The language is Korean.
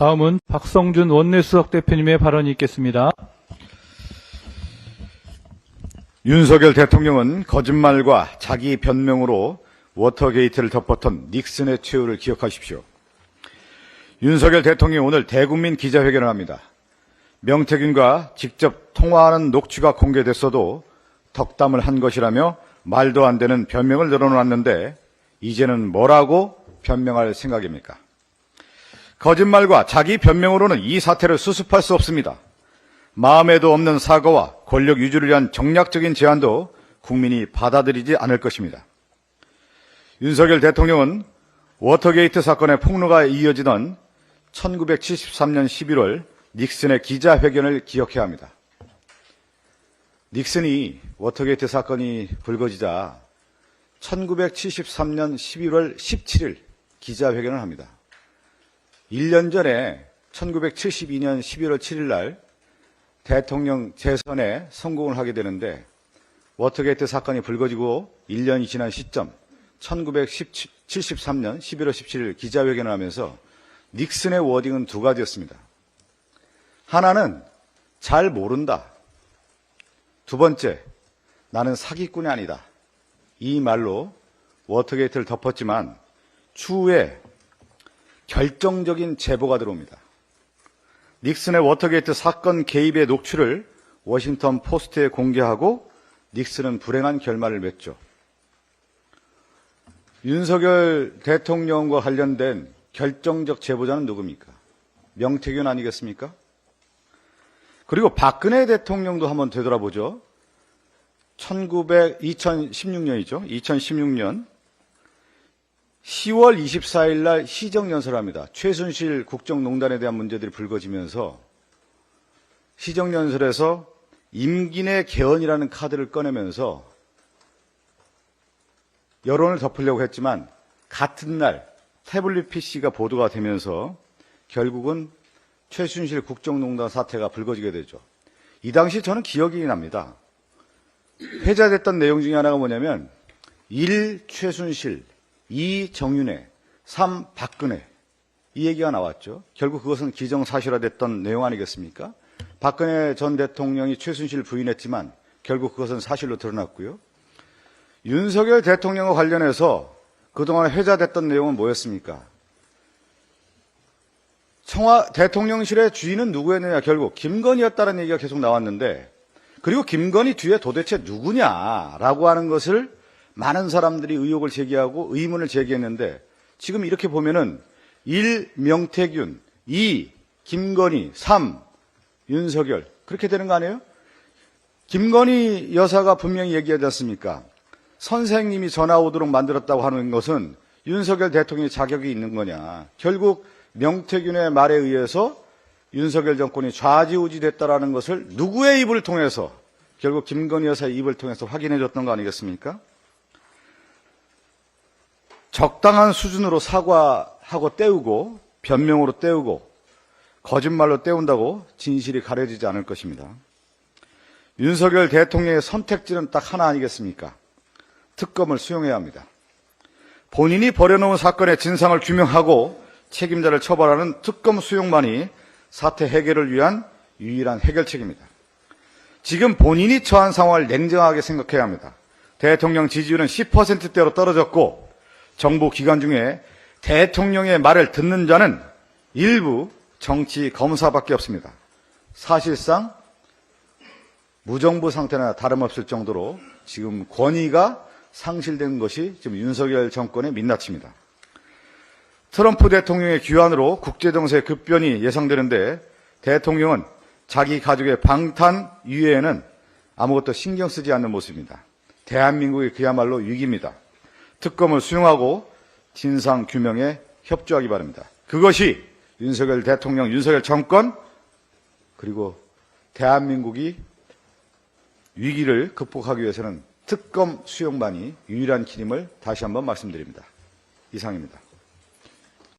다음은 박성준 원내수석 대표님의 발언이 있겠습니다. 윤석열 대통령은 거짓말과 자기 변명으로 워터게이트를 덮었던 닉슨의 최후를 기억하십시오. 윤석열 대통령이 오늘 대국민 기자회견을 합니다. 명태균과 직접 통화하는 녹취가 공개됐어도 덕담을 한 것이라며 말도 안 되는 변명을 늘어놨는데 이제는 뭐라고 변명할 생각입니까? 거짓말과 자기 변명으로는 이 사태를 수습할 수 없습니다. 마음에도 없는 사과와 권력 유지를 위한 정략적인 제안도 국민이 받아들이지 않을 것입니다. 윤석열 대통령은 워터게이트 사건의 폭로가 이어지던 1973년 11월 닉슨의 기자회견을 기억해야 합니다. 닉슨이 워터게이트 사건이 불거지자 1973년 11월 17일 기자회견을 합니다. 1년 전에 1972년 11월 7일 날 대통령 재선에 성공을 하게 되는데 워터게이트 사건이 불거지고 1년이 지난 시점 1973년 11월 17일 기자회견을 하면서 닉슨의 워딩은 두 가지였습니다. 하나는 잘 모른다. 두 번째, 나는 사기꾼이 아니다. 이 말로 워터게이트를 덮었지만 추후에 결정적인 제보가 들어옵니다. 닉슨의 워터게이트 사건 개입의 녹취를 워싱턴 포스트에 공개하고 닉슨은 불행한 결말을 맺죠. 윤석열 대통령과 관련된 결정적 제보자는 누굽니까? 명태균 아니겠습니까? 그리고 박근혜 대통령도 한번 되돌아보죠. 1900, 2016년이죠. 2016년 10월 24일 날 시정연설을 합니다. 최순실 국정농단에 대한 문제들이 불거지면서 시정연설에서 임기내 개헌이라는 카드를 꺼내면서 여론을 덮으려고 했지만 같은 날 태블릿 PC가 보도가 되면서 결국은 최순실 국정농단 사태가 불거지게 되죠. 이 당시 저는 기억이 납니다. 회자됐던 내용 중에 하나가 뭐냐면 1. 최순실 2. 정윤회 3. 박근혜 이 얘기가 나왔죠. 결국 그것은 기정사실화됐던 내용 아니겠습니까? 박근혜 전 대통령이 최순실 부인했지만 결국 그것은 사실로 드러났고요. 윤석열 대통령과 관련해서 그동안 회자됐던 내용은 뭐였습니까? 청와 대통령실의 주인은 누구였느냐 결국 김건희였다는 얘기가 계속 나왔는데 그리고 김건희 뒤에 도대체 누구냐라고 하는 것을 많은 사람들이 의혹을 제기하고 의문을 제기했는데 지금 이렇게 보면은 1. 명태균 2. 김건희 3. 윤석열 그렇게 되는 거 아니에요? 김건희 여사가 분명히 얘기하지 않습니까? 선생님이 전화 오도록 만들었다고 하는 것은 윤석열 대통령의 자격이 있는 거냐. 결국 명태균의 말에 의해서 윤석열 정권이 좌지우지 됐다라는 것을 누구의 입을 통해서 결국 김건희 여사의 입을 통해서 확인해 줬던 거 아니겠습니까? 적당한 수준으로 사과하고 때우고 변명으로 때우고 거짓말로 때운다고 진실이 가려지지 않을 것입니다. 윤석열 대통령의 선택지는 딱 하나 아니겠습니까? 특검을 수용해야 합니다. 본인이 벌여놓은 사건의 진상을 규명하고 책임자를 처벌하는 특검 수용만이 사태 해결을 위한 유일한 해결책입니다. 지금 본인이 처한 상황을 냉정하게 생각해야 합니다. 대통령 지지율은 10%대로 떨어졌고 정부 기관 중에 대통령의 말을 듣는 자는 일부 정치 검사밖에 없습니다. 사실상 무정부 상태나 다름없을 정도로 지금 권위가 상실된 것이 지금 윤석열 정권의 민낯입니다. 트럼프 대통령의 귀환으로 국제정세 급변이 예상되는데 대통령은 자기 가족의 방탄 유해에는 아무것도 신경 쓰지 않는 모습입니다. 대한민국이 그야말로 위기입니다. 특검을 수용하고 진상 규명에 협조하기 바랍니다. 그것이 윤석열 대통령, 윤석열 정권 그리고 대한민국이 위기를 극복하기 위해서는 특검 수용만이 유일한 길임을 다시 한번 말씀드립니다. 이상입니다.